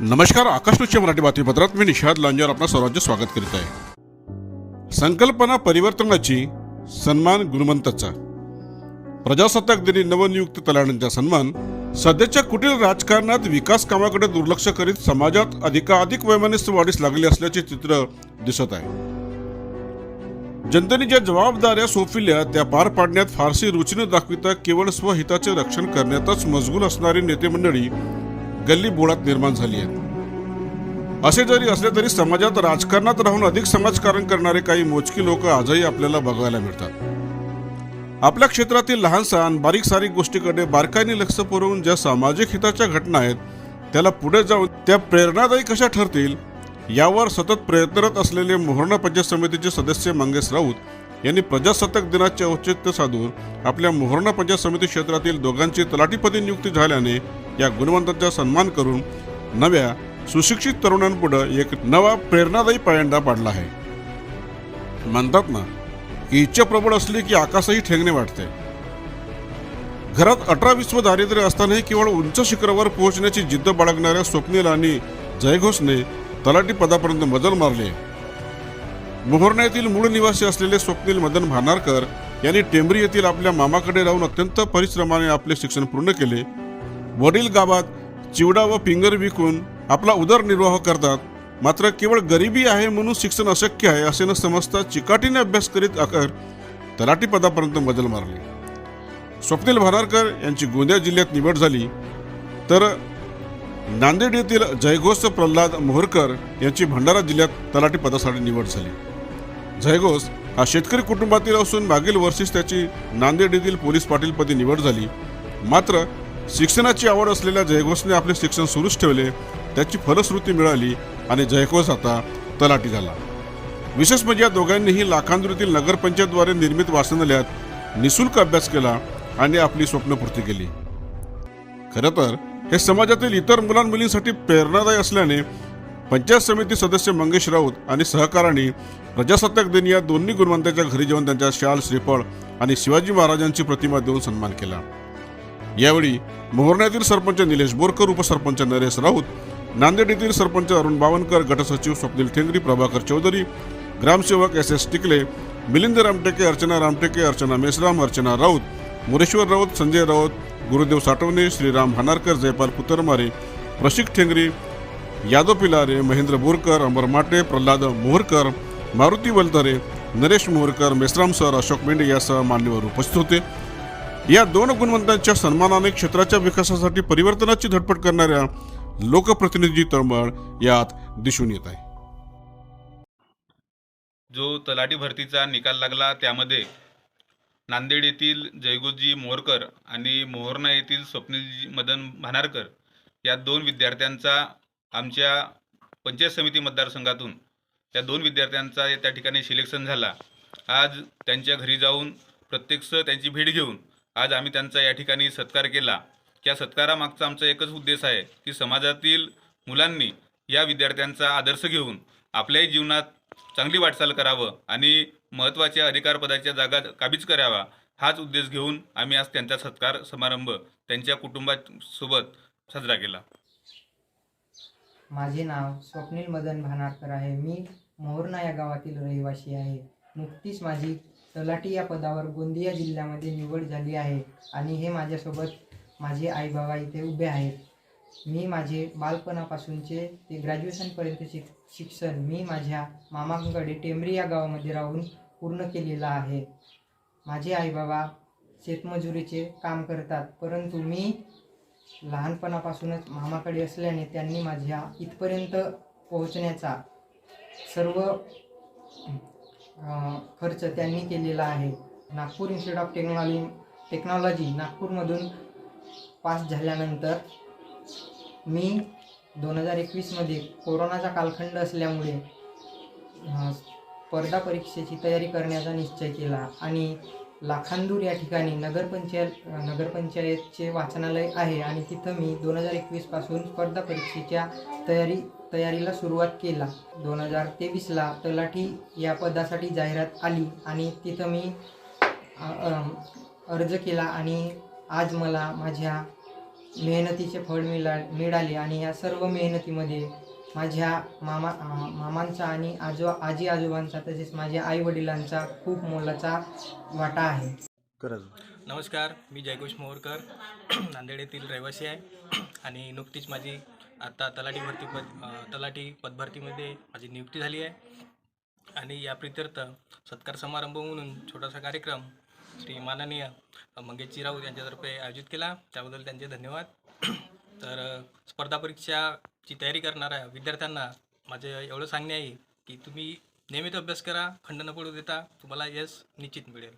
नमस्कार आकाशवाणीच्या मराठी बातमीपत्रात. मी निषाद लांजेवर आपलं सर्वांचे स्वागत करीत आहे. संकल्पना परिवर्तनाची सन्मान गुणवंताचा. प्रजासत्ताक दिनी नवनियुक्त तलाण्यांचा सन्मान. सध्याच्या कुटील राजकारणात विकास कामाकडे दुर्लक्ष करीत समाजात अधिकाधिक वैमनस्य वाढीस लागले असल्याचे चित्र दिसत आहे. जनतेने ज्या जबाबदाऱ्या सोपविल्या त्या पार पाडण्यात फारशी रुचीने दाखविता केवळ स्वहिताचे रक्षण करण्यातच मजगूल असणारी नेते मंडळी गल्ली बोळात निर्माण झाली आहेत असे जरी असले तरी समाजात राजकारणात राहून अधिक समाजकारण करणारे काही मोजकी लोक आजही आपल्याला बघायला मिळतात. आपल्या क्षेत्रातील लहान सहान बारीक सारीक गोष्टीकडे बारकाईने लक्ष पुरवून ज्या सामाजिक हिताच्या घटना आहेत त्याला पुढे जाऊन त्या प्रेरणादायी कशा ठरतील यावर सतत प्रयत्नरत असलेले मोहरणा पंचायत समितीचे सदस्य मंगेश राऊत यांनी प्रजासत्ताक दिनाचे औचित्य साधून आपल्या मोहरणा पंचायत समिती क्षेत्रातील दोघांची तलाठीपदी नियुक्ती झाल्याने या गुणवंतांचा सन्मान करून नव्या सुशिक्षित तरुणांपुढं एक नवा प्रेरणादायी पायंडा पाडला आहे. म्हणतात ना की इच्छा प्रबळ असली की आकाशही ठेंगणे वाटते. घरात अठरा विश्व दारिद्र्य असतानाही केवळ उंच शिखरावर पोहोचण्याची जिद्द बाळगणाऱ्या स्वप्नील आणि जयघोषने तलाठी पदापर्यंत मजल मारली. मोहरणा येथील मूळ निवासी असलेले स्वप्नील मदन भानारकर यांनी टेंबरी येथील आपल्या मामाकडे राहून अत्यंत परिश्रमाने आपले शिक्षण पूर्ण केले. वडील गावात चिवडा व पिंगर विकून आपला उदरनिर्वाह करतात. मात्र केवळ गरिबी आहे म्हणून शिक्षण अशक्य आहे असे न समजता चिकाटीने अभ्यास करीत अकर तलाठी पदापर्यंत मजल मारली. स्वप्नील भानारकर यांची गोंदिया जिल्ह्यात निवड झाली. तर नांदेड येथील जयघोष प्रल्हाद मोहरकर यांची भंडारा जिल्ह्यात तलाठी पदासाठी निवड झाली. जयघोष हा शेतकरी कुटुंबातील असून मागील वर्षीच त्याची नांदेड येथील पोलीस पाटीलपदी निवड झाली. मात्र शिक्षणाची आवड असलेल्या जयघोषने आपले शिक्षण सुरूच ठेवले त्याची फलश्रुती मिळाली आणि जयघोष आता तलाठी झाला. विशेष म्हणजे या दोघांनीही लाखांदूरीतील नगरपंचायतद्वारे निर्मित वाचनालयात निशुल्क अभ्यास केला आणि आपली स्वप्नपूर्ती केली. खरं तर हे समाजातील इतर मुलांमुलींसाठी प्रेरणादायी असल्याने पंचायत समिती सदस्य मंगेश राऊत आणि सहकारांनी प्रजासत्ताक दिन या दोन्ही गुणवंतांच्या घरी जाऊन त्यांच्या शाल श्रीफळ आणि शिवाजी महाराजांची प्रतिमा देऊन सन्मान केला. यावेळी मोहरण्यातील सरपंच निलेश बोरकर उपसरपंच नरेश राऊत नांदेड येथील सरपंच अरुण बावनकर गटसचिव स्वप्नील ठेंगरी प्रभाकर चौधरी ग्रामसेवक S S Tikle Milind Ramteke Archana Ramteke Archana Mesram Archana Raut Mureshwar Raut Sanjay Raut Gurudev Sathawane Shriram Bhanarkar Jaypal Kutarmare Prashik Thengari Yadav Pilare Mahendra Borkar Amar Mate Pralhad Moharkar Maruti Waltare Naresh Moharkar Mesram sir Ashok Mendhe यासह मान्यवर उपस्थित होते. या दोन गुणवंतांच्या सन्मानाने क्षेत्राच्या विकासासाठी परिवर्तनाची धडपड करणाऱ्या लोकप्रतिनिधी तळमळ यात दिसून येत आहे. जो तलाठी भरतीचा निकाल लागला त्यामध्ये नांदेड येथील जयगुजी मोरकर आणि मोहरणा येथील स्वप्नीलजी मदन भानारकर या दोन विद्यार्थ्यांचा आमच्या पंचायत समिती मतदारसंघातून त्या दोन विद्यार्थ्यांचा त्या ठिकाणी सिलेक्शन झाला. आज त्यांच्या घरी जाऊन प्रत्यक्ष त्यांची भेट घेऊन आज आम्ही त्यांचा या ठिकाणी सत्कार केला. त्या सत्कारामागचा आमचा एकच उद्देश आहे की समाजातील मुलांनी या विद्यार्थ्यांचा आदर्श घेऊन आपल्याही जीवनात चांगली वाटचाल करावं आणि महत्त्वाच्या अधिकारपदाच्या जागा काबीज करावा हाच उद्देश घेऊन आम्ही आज त्यांचा सत्कार समारंभ त्यांच्या कुटुंबासोबत साजरा केला. माझे नाव स्वप्नील मदन भानारकर आहे. मी मोहरणा या गावातील रहिवासी आहे. नुकतीच माझी तलाठी या पदावर गोंदिया जिल्ह्यामध्ये निवड झाली आहे आणि हे माझ्यासोबत माझे आई बाबा इथे उभे आहेत. मी माझे बालपणापासूनचे ते ग्रॅज्युएशनपर्यंत शिक शिक्षण मी माझ्या मामाकडे टेंबरी या गावामध्ये राहून पूर्ण केलेलं आहे. माझे आई बाबा शेतमजुरीचे काम करतात परंतु मी लहानपणापासूनच मामाकडे असल्याने त्यांनी माझ्या इथपर्यंत पोहोचण्याचा सर्व खर्च त्यांनी केलेला आहे. Nagpur institute of technology technology नागपूरमधून pass झाल्यानंतर मी दोन हजार एकवीसमध्ये कोरोनाचा कालखंड असल्यामुळे स्पर्धा परीक्षेची तयारी करण्याचा निश्चय केला आणि लाखांदूर या ठिकाणी नगरपंचायत नगरपंचायतचे वाचनालय आहे आणि तिथं मी दोन हजार एकवीसपासून स्पर्धा परीक्षेच्या तयारी तयारीला सुरुवात केला. दोन हजार तेवीसला तलाठी या पदासाठी जाहिरात आली आणि तिथं मी अर्ज केला आणि आज मला माझ्या मेहनतीचे फळ मिळा मिळाले आणि या सर्व मेहनतीमध्ये माझ्या मामा मामांचा आणि आजो आजी आजोबांचा तसेच माझ्या आई वडिलांचा खूप मोलाचा वाटा आहे. नमस्कार मी जयघोष मोहरकर नांदेड येथील रहिवासी आहे आणि नुकतीच माझी आता तलाठी भरती पद तलाठी पदभरतीमध्ये माझी नियुक्ती झाली आहे. आणि या प्रित्यर्थ सत्कार समारंभ म्हणून छोटासा कार्यक्रम श्री माननीय मंगेशजी राऊत यांच्यातर्फे आयोजित केला. त्याबद्दल त्यांचे धन्यवाद. तर स्पर्धा परीक्षाची तयारी करणाऱ्या विद्यार्थ्यांना माझे एवढं सांगणे आहे की तुम्ही नियमित अभ्यास करा खंड न पडू देता तुम्हाला यश निश्चित मिळेल.